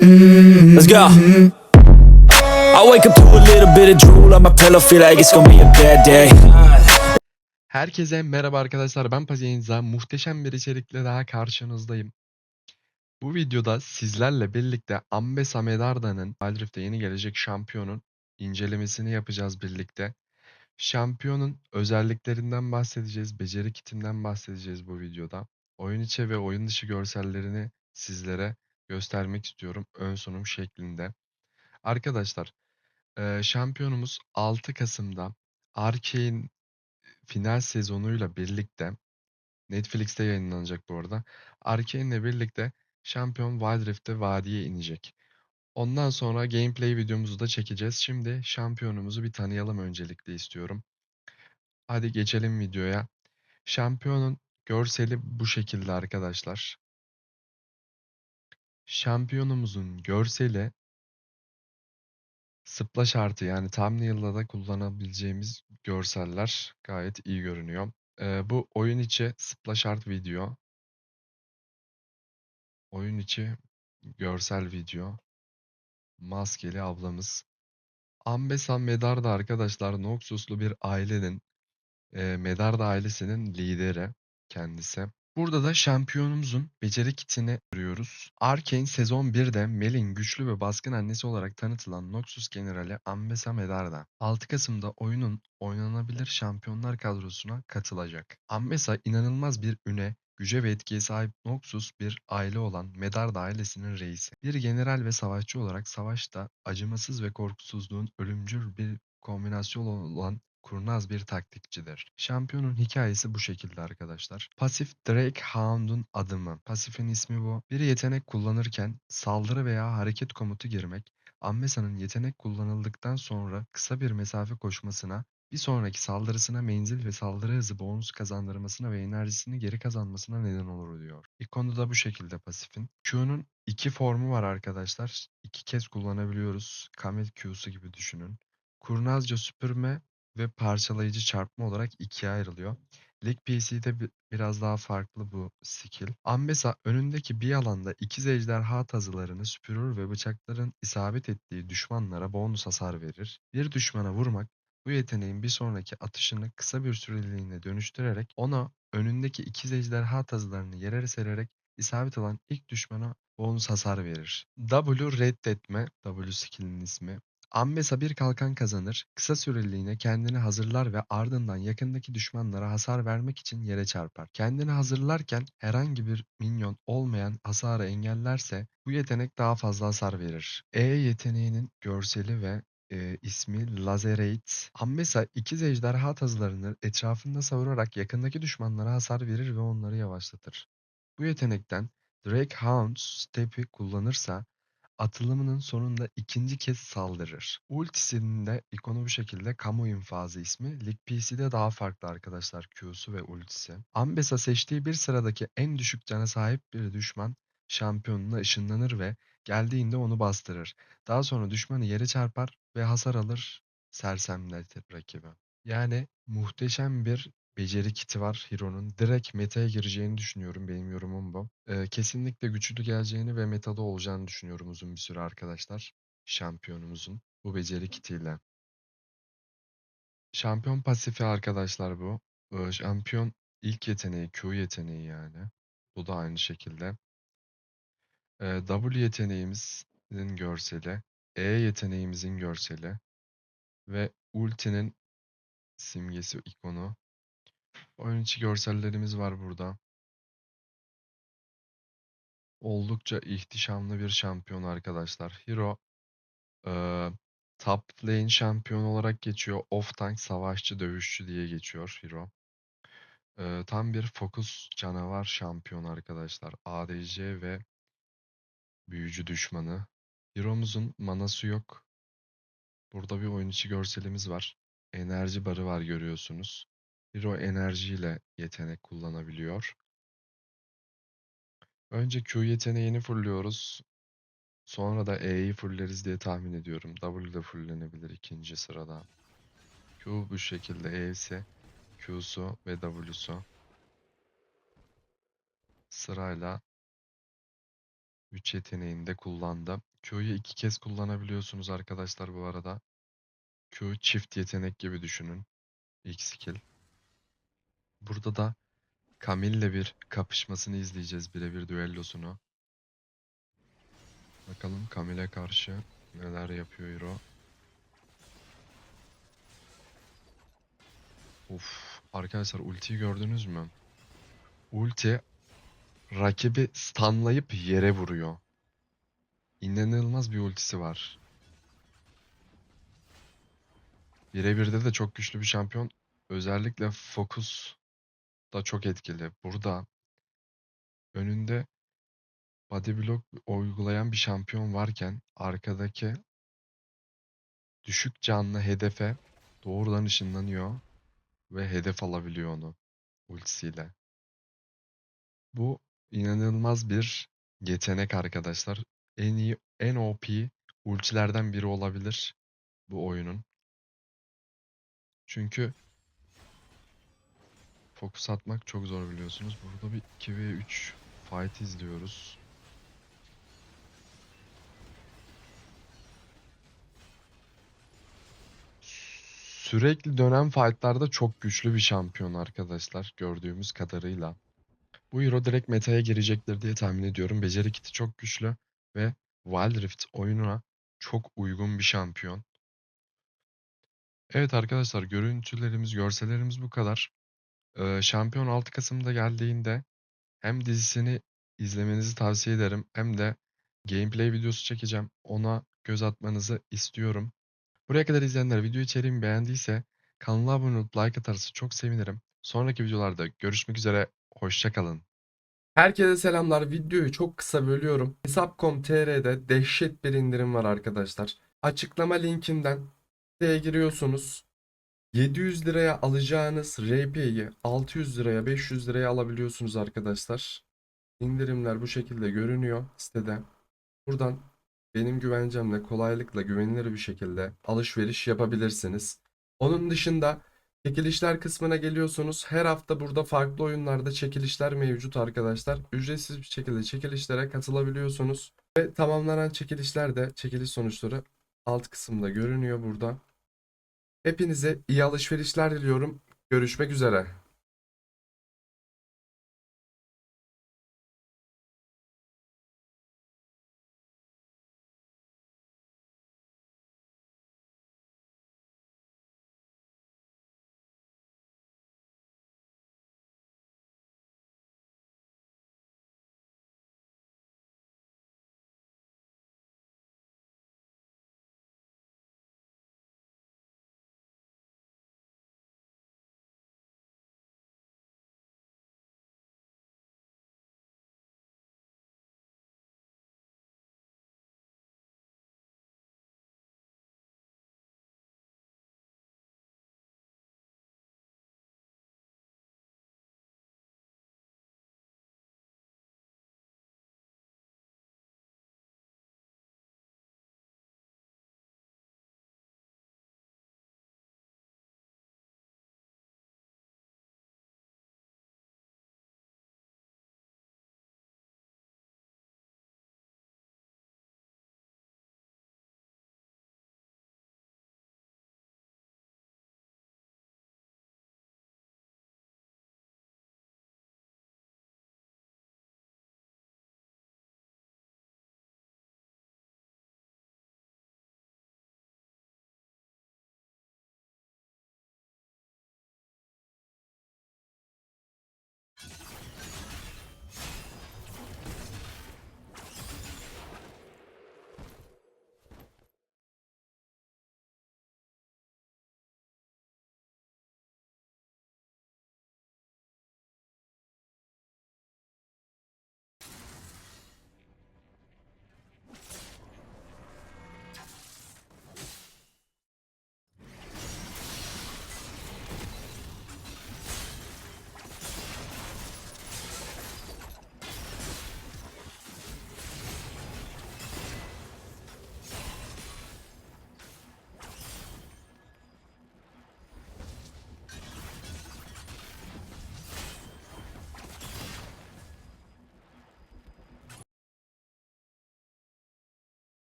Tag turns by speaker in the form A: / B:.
A: Let's go. I wake up to a little bit of drool on my pillow, feel like it's gonna be a bad day.
B: Herkese merhaba arkadaşlar ben Pazienza muhteşem bir içerikle daha karşınızdayım. Bu videoda sizlerle birlikte Ambessa Medarda'nın Wild Rift'te yeni gelecek şampiyonun incelemesini yapacağız birlikte. Şampiyonun özelliklerinden bahsedeceğiz, beceri kitinden bahsedeceğiz bu videoda. Oyun içi ve oyun dışı görsellerini sizlere göstermek istiyorum ön sunum şeklinde. Arkadaşlar, şampiyonumuz 6 Kasım'da Arcane final sezonuyla birlikte Netflix'te yayınlanacak bu arada. Arcane'le birlikte şampiyon Wild Rift'te vadiye inecek. Ondan sonra gameplay videomuzu da çekeceğiz. Şimdi şampiyonumuzu bir tanıyalım öncelikle istiyorum. Hadi geçelim videoya. Şampiyonun görseli bu şekilde arkadaşlar. Şampiyonumuzun görseli Splash artı yani thumbnail'da da kullanabileceğimiz görseller gayet iyi görünüyor. Ee, bu oyun içi splash art video. Oyun içi görsel video. Maskeli ablamız. Ambessa Medarda arkadaşlar Noxus'lu bir ailenin e, Medarda ailesinin lideri kendisi. Burada da şampiyonumuzun beceri kitini görüyoruz. Arcane sezon 1'de Mel'in güçlü ve baskın annesi olarak tanıtılan Noxus Generali Ambessa Medarda 6 Kasım'da oyunun oynanabilir şampiyonlar kadrosuna katılacak. Ambessa inanılmaz bir üne, güce ve etkiye sahip Noxus bir aile olan Medarda ailesinin reisi. Bir general ve savaşçı olarak savaşta acımasız ve korkusuzluğun ölümcül bir kombinasyon olan kurnaz bir taktikçidir. Şampiyonun hikayesi bu şekilde arkadaşlar. Pasif Drake Hound'un adımı. Pasifin ismi bu. Bir yetenek kullanırken saldırı veya hareket komutu girmek, Ambessa'nın yetenek kullanıldıktan sonra kısa bir mesafe koşmasına, bir sonraki saldırısına menzil ve saldırı hızı bonus kazandırmasına ve enerjisini geri kazanmasına neden olur diyor. İkonu da bu şekilde pasifin. Q'nun iki formu var arkadaşlar. İki kez kullanabiliyoruz. Kamil Q'su gibi düşünün. Kurnazca süpürme ve parçalayıcı çarpma olarak ikiye ayrılıyor. Lig PC'de bi- biraz daha farklı bu skill. Ambessa önündeki bir alanda ikiz ejderha tazılarını süpürür ve bıçakların isabet ettiği düşmanlara bonus hasar verir. Bir düşmana vurmak bu yeteneğin bir sonraki atışını kısa bir süreliğine dönüştürerek ona önündeki ikiz ejderha tazılarını yere sererek isabet alan ilk düşmana bonus hasar verir. W reddetme, W skill'in ismi. Ambessa bir kalkan kazanır, kısa süreliğine kendini hazırlar ve ardından yakındaki düşmanlara hasar vermek için yere çarpar. Kendini hazırlarken herhangi bir minyon olmayan hasarı engellerse bu yetenek daha fazla hasar verir. E yeteneğinin görseli ve e, ismi Lazerate. Ambessa ikiz ejderha tazılarını etrafında savurarak yakındaki düşmanlara hasar verir ve onları yavaşlatır. Bu yetenekten Drake Hound Step'i kullanırsa atılımının sonunda ikinci kez saldırır. Ultisinin de ikonu bu şekilde kamu infazı ismi. Lig PC'de daha farklı arkadaşlar Q'su ve ultisi. Ambessa seçtiği bir sıradaki en düşük cana sahip bir düşman şampiyonuna ışınlanır ve geldiğinde onu bastırır. Daha sonra düşmanı yere çarpar ve hasar alır, sersemletir rakibi. Yani muhteşem bir beceri kiti var Hero'nun. Direkt meta'ya gireceğini düşünüyorum. Benim yorumum bu. Ee, kesinlikle güçlü geleceğini ve metada olacağını düşünüyorum uzun bir süre arkadaşlar. Şampiyonumuzun bu beceri kitiyle. Şampiyon pasifi arkadaşlar bu. Ee, şampiyon ilk yeteneği Q yeteneği yani. Bu da aynı şekilde. Ee, W yeteneğimizin görseli. E yeteneğimizin görseli. Ve ultinin simgesi ikonu. Oyun içi görsellerimiz var burada. Oldukça ihtişamlı bir şampiyon arkadaşlar. Hero eee top lane şampiyon olarak geçiyor. Off tank savaşçı dövüşçü diye geçiyor Hero. Eee, tam bir fokus canavar şampiyon arkadaşlar. ADC ve büyücü düşmanı. Hero'muzun manası yok. Burada bir oyun içi görselimiz var. Enerji barı var görüyorsunuz. Hero enerjiyle yetenek kullanabiliyor. Önce Q yeteneğini fullliyoruz. Sonra da E'yi fulleriz diye tahmin ediyorum. W de fulllenebilir ikinci sırada. Q bu şekilde E'si, Q'su ve W'su. Sırayla 3 yeteneğini de kullandı. Q'yu iki kez kullanabiliyorsunuz arkadaşlar bu arada. Q çift yetenek gibi düşünün. İlk skill. Burada da Camille'le bir kapışmasını izleyeceğiz birebir düellosunu. Bakalım Camille'e karşı neler yapıyor Hero. Uf, arkadaşlar ultiyi gördünüz mü? Ulti rakibi stunlayıp yere vuruyor. İnanılmaz bir ultisi var. Birebirde de çok güçlü bir şampiyon. Özellikle Focus da çok etkili. Burada önünde body block uygulayan bir şampiyon varken arkadaki düşük canlı hedefe doğrudan ışınlanıyor ve hedef alabiliyor onu ultisiyle. Bu inanılmaz bir yetenek arkadaşlar. En iyi, en OP ultilerden biri olabilir bu oyunun. Çünkü fokus atmak çok zor biliyorsunuz. Burada bir 2v3 fight izliyoruz. Sürekli dönen fightlarda çok güçlü bir şampiyon arkadaşlar gördüğümüz kadarıyla. Bu Euro direkt meta'ya girecektir diye tahmin ediyorum. Beceri kiti çok güçlü ve Wild Rift oyununa çok uygun bir şampiyon. Evet arkadaşlar görüntülerimiz, görsellerimiz bu kadar. Şampiyon 6 Kasım'da geldiğinde hem dizisini izlemenizi tavsiye ederim hem de gameplay videosu çekeceğim. Ona göz atmanızı istiyorum. Buraya kadar izleyenler video içeriğimi beğendiyse kanala abone olup like atarsa çok sevinirim. Sonraki videolarda görüşmek üzere. Hoşçakalın.
C: Herkese selamlar. Videoyu çok kısa bölüyorum. Hesap.com.tr'de dehşet bir indirim var arkadaşlar. Açıklama linkinden giriyorsunuz. 700 liraya alacağınız RP'yi 600 liraya 500 liraya alabiliyorsunuz arkadaşlar. İndirimler bu şekilde görünüyor sitede. Buradan benim güvencemle kolaylıkla güvenilir bir şekilde alışveriş yapabilirsiniz. Onun dışında Çekilişler kısmına geliyorsunuz. Her hafta burada farklı oyunlarda çekilişler mevcut arkadaşlar. Ücretsiz bir şekilde çekilişlere katılabiliyorsunuz. Ve tamamlanan çekilişler de çekiliş sonuçları alt kısımda görünüyor burada. Hepinize iyi alışverişler diliyorum. Görüşmek üzere.